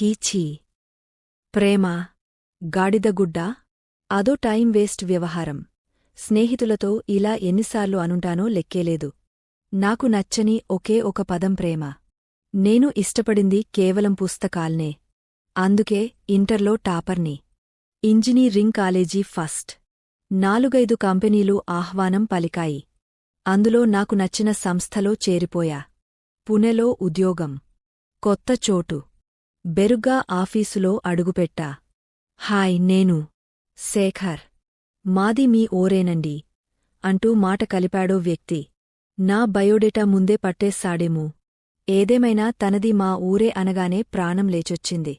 కీచీ. ప్రేమ గాడిదగుడ్డ అదో time waste వ్యవహారం. స్నేహితులతో ఇలా ఎన్నిసార్లు అనుంటానో లెక్కేలేదు. నాకు నచ్చని ఒకే ఒక పదం ప్రేమ. నేను ఇష్టపడింది కేవలం పుస్తకాల్నే. అందుకే ఇంటర్లో టాపర్ని. Engineering college first. నాలుగైదు కంపెనీలు ఆహ్వానం పలికాయి. అందులో నాకు నచ్చిన సంస్థలో చేరిపోయా. పుణెలో ఉద్యోగం. కొత్త చోటు. బెరుగ్గా ఆఫీసులో అడుగుపెట్టా. హాయ్ నేను శేఖర్. మాది మీ ఓరేనండి అంటూ మాట కలిపాడో వ్యక్తి. నా బయోడేటా ముందే పట్టేస్తాడేమో ఏదేమైనా తనది మా ఊరే అనగానే ప్రాణం లేచొచ్చింది.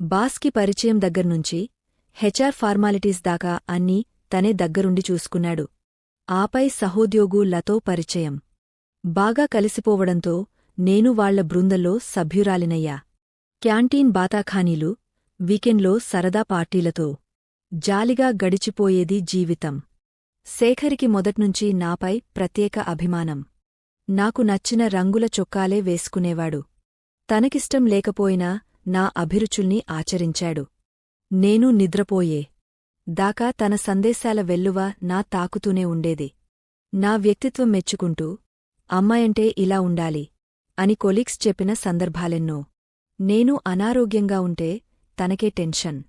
బాస్కి పరిచయం దగ్గర్నుంచి హెచ్ఆర్ ఫార్మాలిటీస్ దాకా అన్నీ తనే దగ్గరుండి చూసుకున్నాడు. ఆపై సహోద్యోగులతో పరిచయం. బాగా కలిసిపోవడంతో నేను వాళ్ళ బృందంలో సభ్యురాలినయ్యా. క్యాంటీన్ బాతాఖానీలు వీకెండ్లో సరదా పార్టీలతో జాలిగా గడిచిపోయేది జీవితం. శేఖరికి మొదట్నుంచి నాపై ప్రత్యేక అభిమానం. నాకు నచ్చిన రంగుల చొక్కాలే వేసుకునేవాడు. తనకిష్టం లేకపోయినా నా అభిరుచుల్ని ఆచరించాడు. నేను నిద్రపోయే దాకా తన సందేశాల వెల్లువ నా తాకుతూనే ఉండేది. నా వ్యక్తిత్వం మెచ్చుకుంటూ అమ్మాయంటే ఇలా ఉండాలి అని కొలీగ్స్ చెప్పిన సందర్భాలెన్నో. నేను అనారోగ్యంగా ఉంటే తనకే టెన్షన్.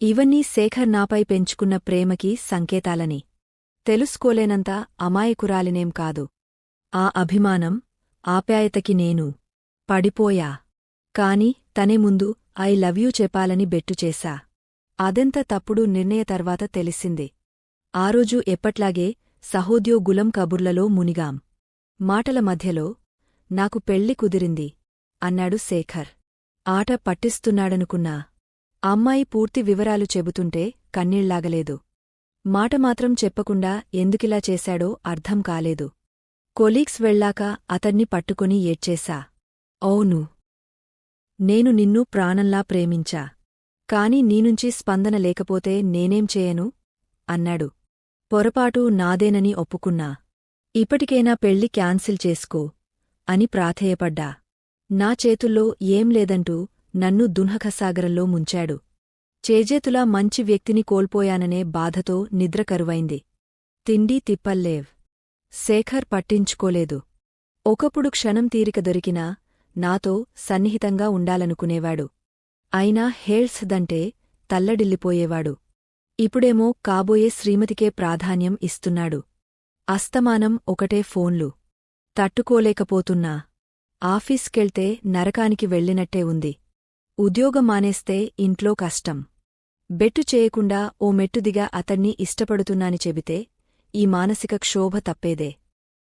ఇవన్నీ శేఖర్ నాపై పెంచుకున్న ప్రేమకి సంకేతాలని. తెలుసుకోలేనంత అమాయకురాలినేం కాదు. ఆ అభిమానం ఆప్యాయతకి నేను పడిపోయా. కాని తనే ముందు ఐ లవ్ యూ చెప్పాలని బెట్టుచేశా అదెంత తప్పుడు నిర్ణయ తర్వాత తెలిసింది. ఆ రోజు ఎప్పట్లాగే సహోద్యోగులం కబుర్లలో మునిగాం. మాటల మధ్యలో నాకు పెళ్ళి కుదిరింది అన్నాడు శేఖర్. ఆట పట్టిస్తున్నాడనుకున్నా. అమ్మాయి పూర్తి వివరాలు చెబుతుంటే కన్నీళ్ళాగలేదు. మాట మాత్రం చెప్పకుండా ఎందుకిలా చేశాడో అర్థం కాలేదు. కొలీగ్స్ వెళ్ళాక అతన్ని పట్టుకుని ఏడ్చేశా. అవును. నేను నిన్ను ప్రాణంలా ప్రేమించా. కాని నీనుంచి స్పందన లేకపోతే నేనేం చేయను? అన్నాడు. పొరపాటు నాదేనని ఒప్పుకున్నా. ఇప్పటికైనా పెళ్ళి క్యాన్సిల్ చేసుకో అని ప్రాధేయపడ్డా. నా చేతుల్లో ఏం లేదంటూ నన్ను దున్హఖసాగరంలో ముంచాడు. చేజేతులా మంచి వ్యక్తిని కోల్పోయాననే బాధతో నిద్ర కరువైంది. తిండి తిప్పల్లేవ్. శేఖర్ పట్టించుకోలేదు. ఒకప్పుడు క్షణం తీరిక దొరికినా నాతో సన్నిహితంగా ఉండాలనుకునేవాడు. అయినా హేల్స్ దంటే తల్లడిల్లిపోయేవాడు. ఇప్పుడేమో కాబోయే శ్రీమతికే ప్రాధాన్యం ఇస్తున్నాడు. అస్తమానం ఒకటే ఫోన్లు. తట్టుకోలేకపోతున్నా. ఆఫీస్కెళ్తే నరకానికి వెళ్ళినట్టే ఉంది. ఉద్యోగం మానేస్తే ఇంట్లో కష్టం. బెట్టు చేయకుండా ఓ మెట్టుదిగా అతణ్ణి ఇష్టపడుతున్నాని చెబితే ఈ మానసిక క్షోభ తప్పేదే.